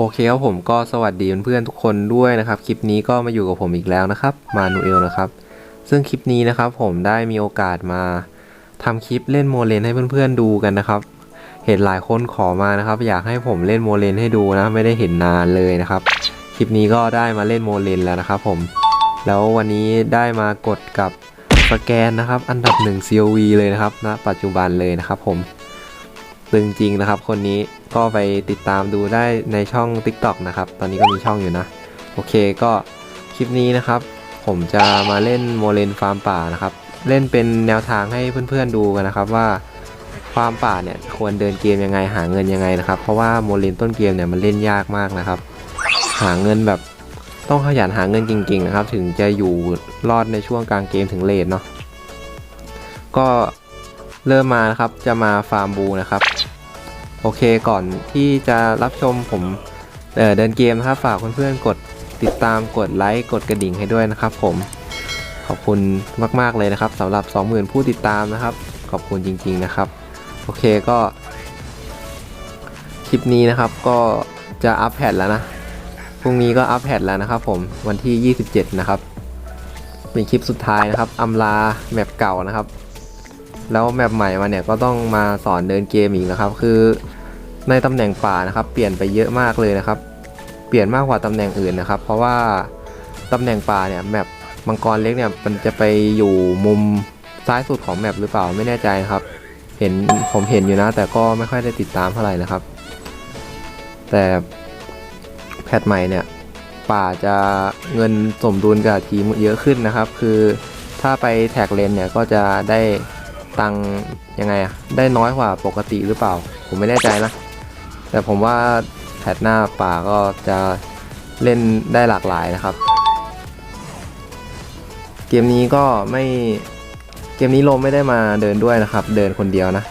โอเคครับผมก็สวัสดีเพื่อนๆทุกคนด้วยนะครับ คลิปนี้ก็มาอยู่กับผมอีกแล้วนะครับ มานูเอลนะครับ ซึ่งคลิปนี้นะครับผมได้มีโอกาสมาทำคลิปเล่นโมเลนให้เพื่อนๆดูกันนะครับ เห็นหลายคนขอมานะครับ อยากให้ผมเล่นโมเลนให้ดูนะไม่ได้เห็นนานเลยนะครับ คลิปนี้ก็ได้มาเล่นโมเลนแล้วนะครับผม แล้ววันนี้ได้มากดกับสแกนนะครับ อันดับหนึ่ง COV เลยนะครับณปัจจุบันเลยนะครับผม ซึ่งจริงนะครับ คนนี้ก็ไปติดตามดูได้ในช่อง TikTok นะครับ ตอนนี้ก็มีช่องอยู่นะ โอเคก็คลิปนี้นะครับ ผมจะมาเล่นโมเลนฟาร์มป่านะครับ เล่นเป็นแนวทางให้เพื่อนๆดูกันนะครับว่าฟาร์มป่าเนี่ยควรเดินเกมยังไงหาเงินยังไงนะครับ เพราะว่าโมเลนต้นเกมเนี่ยมันเล่นยากมากนะครับ หาเงินแบบต้องขยันหาเงินจริงๆนะครับ ถึงจะอยู่รอดในช่วงกลางเกมถึงเลทเนาะก็เริ่มมานะครับจะมาฟาร์มบูนะครับ โอเคก่อนที่จะรับชมผมเเดินเกมนะครับฝากเพื่อนๆกดติดตามกดไลค์กดกระดิ่งให้ด้วยนะครับ ผมขอบคุณมาก ๆ เลยนะครับสำหรับ 20,000 ผู้ติดตามนะครับ ขอบคุณจริง ๆนะครับ โอเคก็ คลิปนี้นะครับก็จะอัปแพดแล้วนะพรุ่งนี้ก็อัปแพดแล้วนะครับ ผมวันที่ 27 นะครับ เป็นคลิปสุดท้ายนะครับอำลาแมปเก่านะครับ แล้วแมปใหม่มาเนี่ยก็ต้องมาสอนเดินเกมอีกนะครับ คือในตำแหน่งป่านะครับ เปลี่ยนไปเยอะมากเลยนะครับ เปลี่ยนมากกว่าตำแหน่งอื่นนะครับ เพราะว่าตำแหน่งป่าเนี่ยแมปมังกรเล็กเนี่ยมันจะไปอยู่มุมซ้ายสุดของแมปหรือเปล่าไม่แน่ใจครับ เห็นผมเห็นอยู่นะ แต่ก็ไม่ค่อยได้ติดตามเท่าไหร่นะครับ แต่แพทใหม่เนี่ยป่าจะเงินสมดุลกับทีมเยอะขึ้นนะครับ คือถ้าไปแท็กเลนเนี่ยก็จะได้ ตังค์ยังไงอะได้น้อยกว่าปกติหรือเปล่า ผมไม่แน่ใจนะ แต่ผมว่าแพทหน้าป่าก็จะเล่นได้หลากหลายนะครับ เกมนี้ก็ไม่เกมนี้ลมไม่ได้มาเดินด้วยนะครับ เดินคนเดียวนะ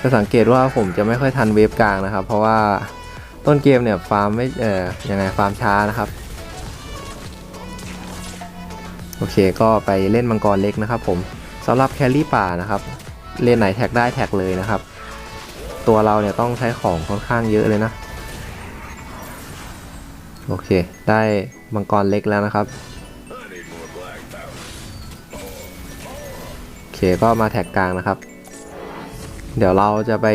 จะสังเกตว่าผมจะไม่ค่อยทันเวฟกลางนะครับ เพราะว่าต้นเกมเนี่ยฟาร์มไม่เอ่อยังไงฟาร์มช้านะครับโอเคก็ไปเล่นมังกรเล็กนะครับผม สำหรับแครี่ป่านะครับ เลนไหนแท็กได้แท็กเลยนะครับ ตัวเราเนี่ยต้องใช้ของค่อนข้างเยอะเลยนะ โอเค ได้มังกรเล็กแล้วนะครับ โอเคก็มาแท็กกลางนะครับ เดี๋ยวเราจะไป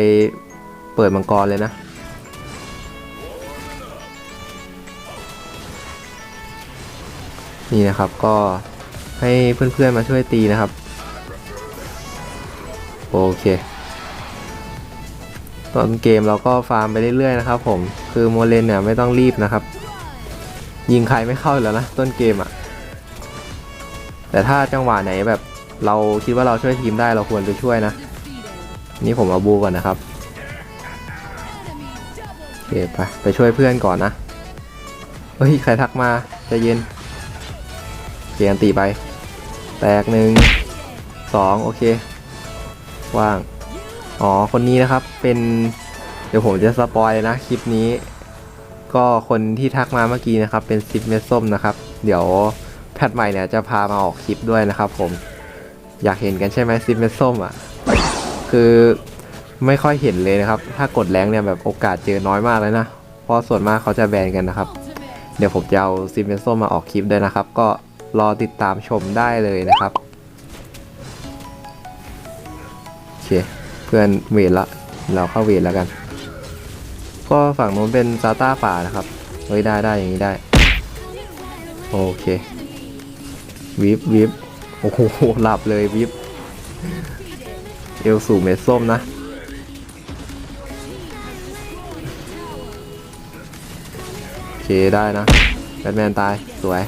เปิดมังกรเลยนะนี่นะครับก็ให้เพื่อนๆมาช่วยตีนะครับ โอเคตอนเกมเราก็ฟาร์มไปเรื่อยๆนะครับผมคือโมเลนเนี่ยไม่ต้องรีบนะครับ ยิงใครไม่เข้าแล้วนะต้นเกมอะ่ะแต่ถ้าจังหวะไหนแบบเราคิดว่าเราช่วยทีมได้เราควรจะช่วยนะ นี่ผมเอาบูก่อนนะครับโอเคไปไปช่วยเพื่อนก่อนนะเฮ้ยใครทักมาใจเย็นเกียนตีไป แตกหนึ่งสองโอเค ว่าง อ๋อ คนนี้นะครับ เป็น เดี๋ยวผมจะสปอยนะคลิปนี้ ก็คนที่ทักมาเมื่อกี้นะครับ เป็นซิปเมดส้มนะครับ เดี๋ยวแพทใหม่เนี่ยจะพามาออกคลิปด้วยนะครับ ผม อยากเห็นกันใช่ไหมซิปเมดส้มอะ คือไม่ค่อยเห็นเลยนะครับ ถ้ากดแรงเนี่ยแบบโอกาสเจอน้อยมากเลยนะ เพราะส่วนมากเขาจะแบนกันนะครับ เดี๋ยวผมจะเอาซิปเมส้มมาออกคลิปด้วยนะครับ ก็รอติดตามชมได้เลยนะครับ เค เพื่อนเวทละ เราเข้าเวทแล้วกัน ก็ฝั่งนู้นเป็นซาต้าป่านะครับ เฮ้ยได้ได้อย่างนี้ได้ โอเค วิบวิบโอ้โหหลับเลยวิบเอลสู่เม็ดส้มนะโอเคได้นะแบทแมนตาย สวย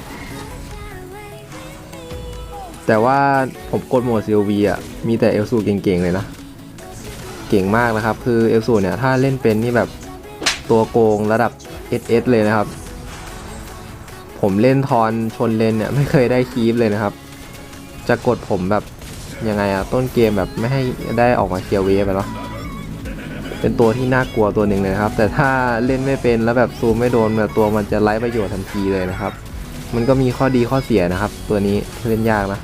แต่ว่าผมกดโหมด COV อะมีแต่เอลสูเก่งๆเลยนะ เก่งมากนะครับ คือเอลสูเนี่ย ถ้าเล่นเป็นนี่แบบตัวโกงระดับ SS เลยนะครับ ผมเล่นทอนชนเลนเนี่ย ไม่เคยได้คีฟเลยนะครับ จะกดผมแบบยังไงอะต้นเกมแบบไม่ให้ได้ออกมาเคลียร์เวฟไปเนาะเป็นตัวที่น่ากลัวตัวหนึ่งเลยนะครับ แต่ถ้าเล่นไม่เป็นแล้วแบบซูมไม่โดนแบบตัวมันจะไร้ประโยชน์ทันทีเลยนะครับ มันก็มีข้อดีข้อเสียนะครับ ตัวนี้เล่นยากนะ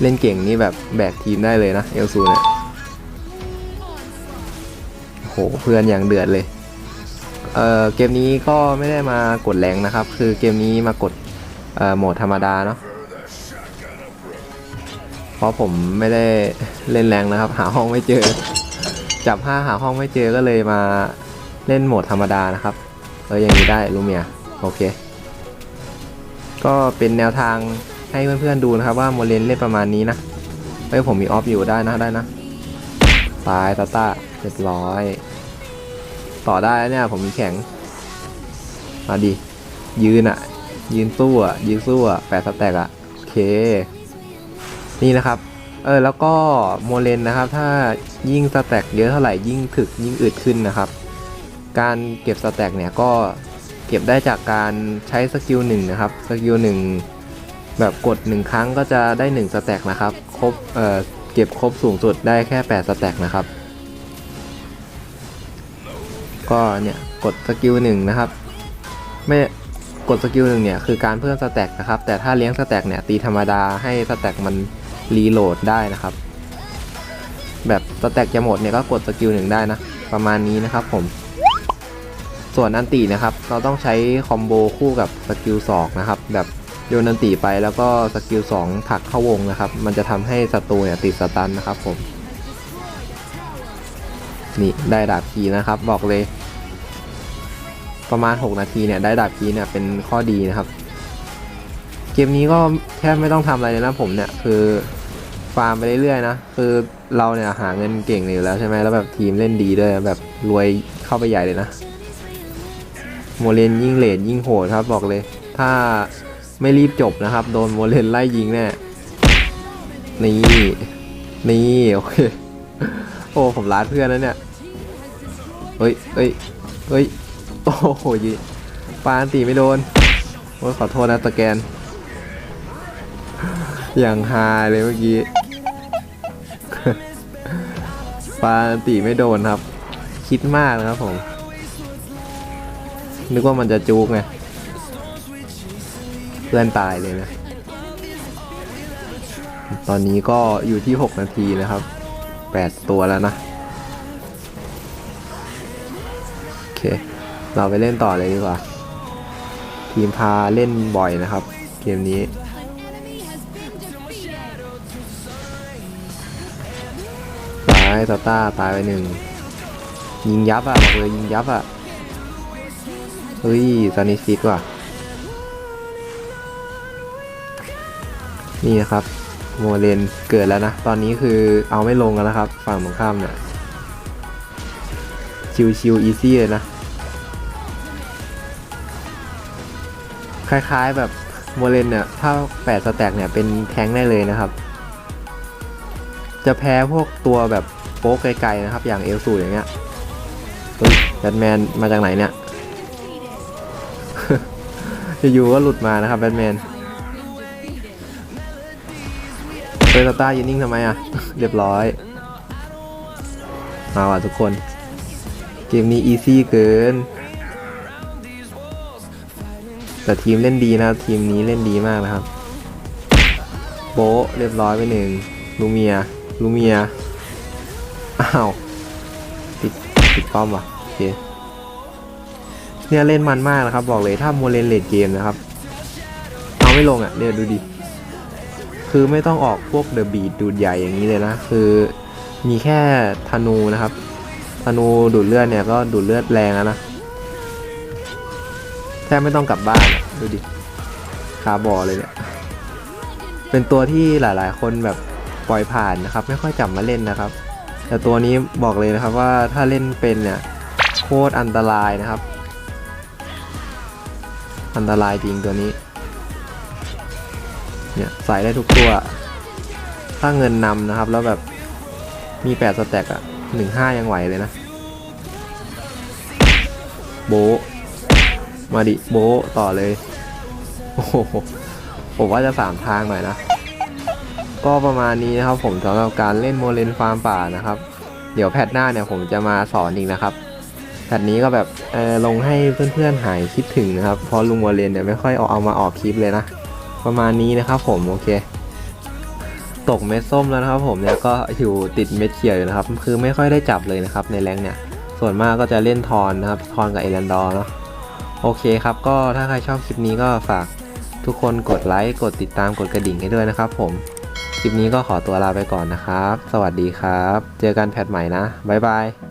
เล่นเก่งนี่แบบแบกทีมได้เลยนะเอลซูเนี่ยโหเพื่อนอย่างเดือดเลยเอ่อเกมนี้ก็ไม่ได้มากดแรงนะครับ คือเกมนี้มากดเอ่อโหมดธรรมดาเนาะเพราะผมไม่ได้เล่นแรงนะครับ หาห้องไม่เจอ จับห้าหาห้องไม่เจอก็เลยมาเล่นโหมดธรรมดานะครับเอออย่างนี้ได้ลูเมียโอเค ก็เป็นแนวทาง ให้เพื่อนๆดูนะครับว่าโมเลนเล่นประมาณนี้นะเอ้ยผมมีออฟอยู่ได้นะได้นะ ตายตาตาเรียบร้อย ต่อได้เนี่ยผมมีแข็ง มาดิ ยืนอะยืนสู้อะยืนสู้อะแปดสแต็กอะโอเค นี่นะครับเออแล้วก็โมเลนนะครับ ถ้ายิ่งสแต็กเยอะเท่าไหร่ยิ่งถึกยิ่งอึดขึ้นนะครับ การเก็บสแต็กเนี่ยก็เก็บได้จากการใช้สกิลหนึ่งนะครับสกิลหนึ่ง แบบกดหนึ่งครั้งก็จะได้หนึ่งสแต็กนะครับ ครบเอ่อเก็บครบสูงสุดได้แค่แปดสแต็กนะครับ ก็เนี่ยกดสกิลหนึ่งนะครับ ไม่กดสกิลหนึ่งเนี่ยคือการเพิ่มสแต็กนะครับ แต่ถ้าเลี้ยงสแต็กเนี่ยตีธรรมดาให้สแต็กมันรีโหลดได้นะครับ แบบสแต็กจะหมดเนี่ยก็กดสกิลหนึ่งได้นะ ประมาณนี้นะครับผม ส่วนอันตีนะครับ เราต้องใช้คอมโบคู่กับสกิล2นะครับ แบบ โยนอันตีไปแล้วก็สกิล2ผลักเข้าวงนะครับ มันจะทำให้ศัตรูเนี่ยติดสตันนะครับผม นี่ได้ดาบคีนะครับ บอกเลย ประมาณ 6 นาทีเนี่ยได้ดาบคีเนี่ยเป็นข้อดีนะครับ เกมนี้ก็แทบไม่ต้องทำอะไรเลยนะผมเนี่ยคือฟาร์มไปเรื่อยๆนะคือเราเนี่ยหาเงินเก่งอยู่แล้วใช่ไหมแล้วแบบทีมเล่นดีด้วยแบบรวยเข้าไปใหญ่เลยนะโมเลนยิ่งเลดยิ่งโหดครับบอกเลย ถ้า ไม่รีบจบนะครับ โดนโมเลนไล่ยิงแน่นี่ นี่ โอเค โอ้ ผมล้าเพื่อนแล้วเนี่ย เฮ้ยเฮ้ยเฮ้ย โอ้โหยิปานตีไม่โดน โอ้ขอโทษนะตะแกน อย่างฮาเลยเมื่อกี้ปานตีไม่โดนครับ คิดมากนะครับผม นึกว่ามันจะจูกไง เพื่อนตายเลยนะ ตอนนี้ก็อยู่ที่ 6 นาทีนะครับ 8 ตัวแล้วนะ โอเค เราไปเล่นต่อเลยดีกว่า ทีมพาเล่นบ่อยนะครับ เกมนี้ตายตาต้าตายไปหนึ่ง ยิงยับอะบอกเลยยิงยับอะ เฮ้ยซานิฟิกว่ะ นี่นะครับโมเลนเกิดแล้วนะ ตอนนี้คือเอาไม่ลงแล้วนะครับ ฝั่งตรงข้ามเนี่ยชิวชิวอีซี่เลยนะ คล้ายๆแบบโมเลนเนี่ยถ้าแปดสแต็กเนี่ยเป็นแทงได้เลยนะครับ จะแพ้พวกตัวแบบโป๊กไกลๆนะครับ อย่างเอลสูอย่างเงี้ยแบทแมนมาจากไหนเนี่ย จะอยู่ก็หลุดมานะครับแบทแมน ฮ้ยตาต้ายืนนิ่งทำไมอะ เรียบร้อย มาว่ะทุกคน เกมนี้อีซี่เกิน แต่ทีมเล่นดีนะครับทีมนี้เล่นดีมากนะครับ โบเรียบร้อยไปหนึ่งลูเมียลูเมีย อ้าวติดติดป้อมว่ะโอเคเนี่ยเล่นมันมากนะครับ บอกเลยถ้าโมเลนเลดเกมนะครับ เอาไม่ลงอะเดี๋ยดูดิ คือไม่ต้องออกพวกเดอะบีดดูดใหญ่อย่างนี้เลยนะ คือมีแค่ธนูนะครับ ธนูดูดเลือดเนี่ยก็ดูดเลือดแรงแล้วนะแทบไม่ต้องกลับบ้านดูดิคาบอเลยเนี่ยเป็นตัวที่หลายๆ คนแบบปล่อยผ่านนะครับ ไม่ค่อยจับมาเล่นนะครับ แต่ตัวนี้บอกเลยนะครับว่าถ้าเล่นเป็นเนี่ยโคตรอันตรายนะครับ อันตรายจริงตัวนี้ เนี่ยใส่ได้ทุกตัว ถ้าเงินนำนะครับ แล้วแบบมีแปดสแต็กอะหนึ่งห้ายังไหวเลยนะ โบ มาดิ โบต่อเลย โอ้โห ผมว่าจะสามทางหน่อยนะ ก็ประมาณนี้นะครับผมสำหรับการเล่นโมเลนฟาร์มป่านะครับ เดี๋ยวแพทหน้าเนี่ยผมจะมาสอนอีกนะครับแพทนี้ก็แบบเออลงให้เพื่อนๆหายคิดถึงนะครับ เพราะลุงโมเลนเนี่ยไม่ค่อยเอาเอามาออกคลิปเลยนะ ประมาณนี้นะครับผมโอเค ตกเม็ดส้มแล้วนะครับ ผมเนี่ยก็อยู่ติดเม็ดเขียวอยู่นะครับ คือไม่ค่อยได้จับเลยนะครับ ในแรงเนี่ย ส่วนมากก็จะเล่นทอนนะครับ ทอนกับเอรันดอร์เนาะโอเคครับ ก็ถ้าใครชอบคลิปนี้ก็ฝากทุกคนกดไลค์กดติดตามกดกระดิ่งให้ด้วยนะครับ ผมคลิปนี้ก็ขอตัวลาไปก่อนนะครับ สวัสดีครับ เจอกันแพทใหม่นะบ๊ายบาย